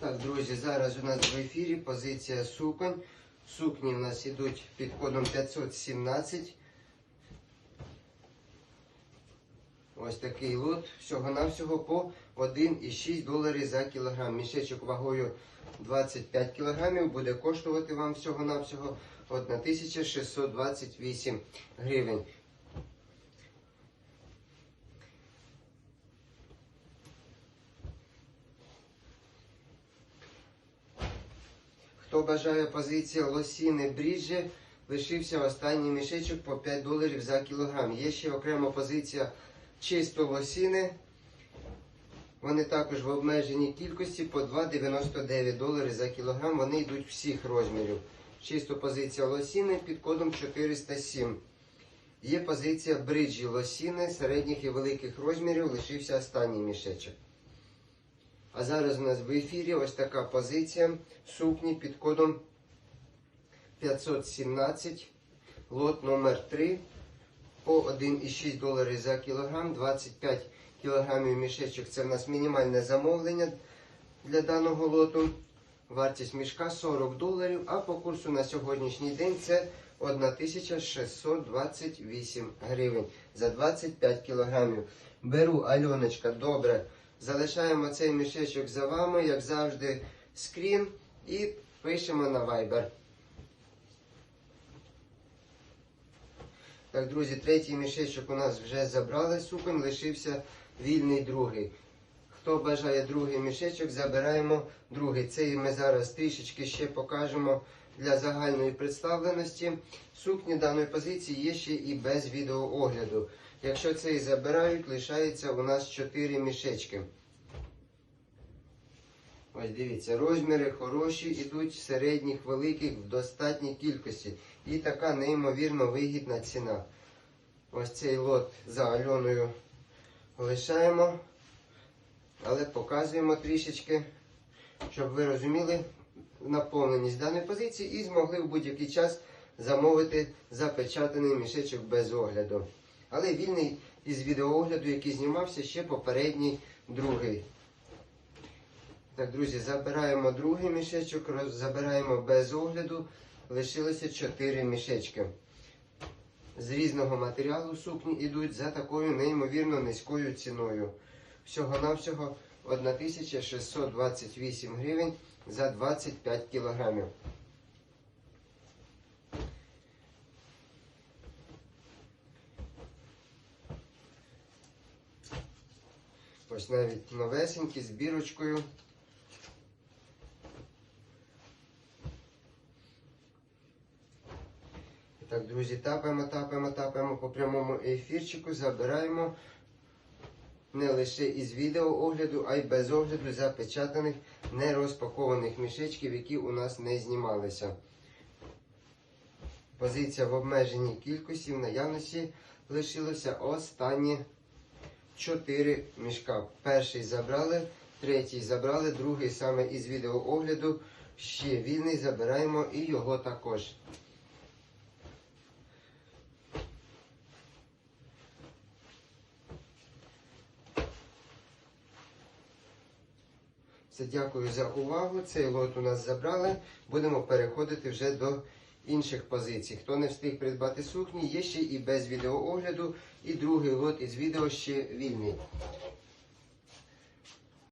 Так, друзі, зараз у нас в ефірі позиція суконь. Сукні у нас ідуть під кодом 517. Ось такий лот. Всього-навсього по 1,6 доларів за кілограм. Мішечок вагою 25 кілограмів буде коштувати вам всього-навсього 1628 гривень. Хто бажає позиція лосіни бріджі, лишився останній мішечок по 5 доларів за кілограм. Є ще окрема позиція чисто лосіни. Вони також в обмеженій кількості по 2,99 долари за кілограм. Вони йдуть всіх розмірів. Чисто позиція лосіни під кодом 407. Є позиція бриджі лосіни середніх і великих розмірів. Лишився останній мішечок. А зараз у нас в ефірі ось така позиція сукні під кодом 517, лот номер 3 по 1,6 доларів за кілограм, 25 кілограмів мішечок. Це в нас мінімальне замовлення для даного лоту. Вартість мішка 40 доларів, а по курсу на сьогоднішній день це 1628 гривень за 25 кілограмів. Беру Альоночка, добре. Залишаємо цей мішечок за вами, як завжди, скрін і пишемо на Viber. Так, друзі, третій мішечок у нас вже забрали суконь, лишився вільний другий. Хто бажає другий мішечок, забираємо другий. Цей ми зараз трішечки ще покажемо для загальної представленості. Сукні даної позиції є ще і без відеоогляду. Якщо цей забирають, лишається у нас 4 мішечки. Ось дивіться, розміри хороші, ідуть середніх, великих в достатній кількості. І така неймовірно вигідна ціна. Ось цей лот за Альоною лишаємо, але показуємо трішечки, щоб ви розуміли наповненість даної позиції і змогли в будь-який час замовити запечатаний мішечок без огляду. Але вільний із відеоогляду, який знімався ще попередній другий. Так, друзі, забираємо другий мішечок, забираємо без огляду. Лишилося 4 мішечки. З різного матеріалу сукні йдуть за такою неймовірно низькою ціною. Всього-навсього 1628 гривень за 25 кілограмів. Ось навіть новесенькі з бірочкою. Так, друзі, тапаємо, тапаємо, тапаємо по прямому ефірчику, забираємо не лише із відеоогляду, а й без огляду запечатаних, не розпакованих мішечків, які у нас не знімалися. Позиція в обмеженій кількості в наявності лишилося останні 4 мішка. Перший забрали, третій забрали, другий саме із відеоогляду ще вільний, забираємо і його також. Все, дякую за увагу. Цей лот у нас забрали. Будемо переходити вже до інших позицій. Хто не встиг придбати сукні, є ще і без відеоогляду, і другий лот із відео ще вільний.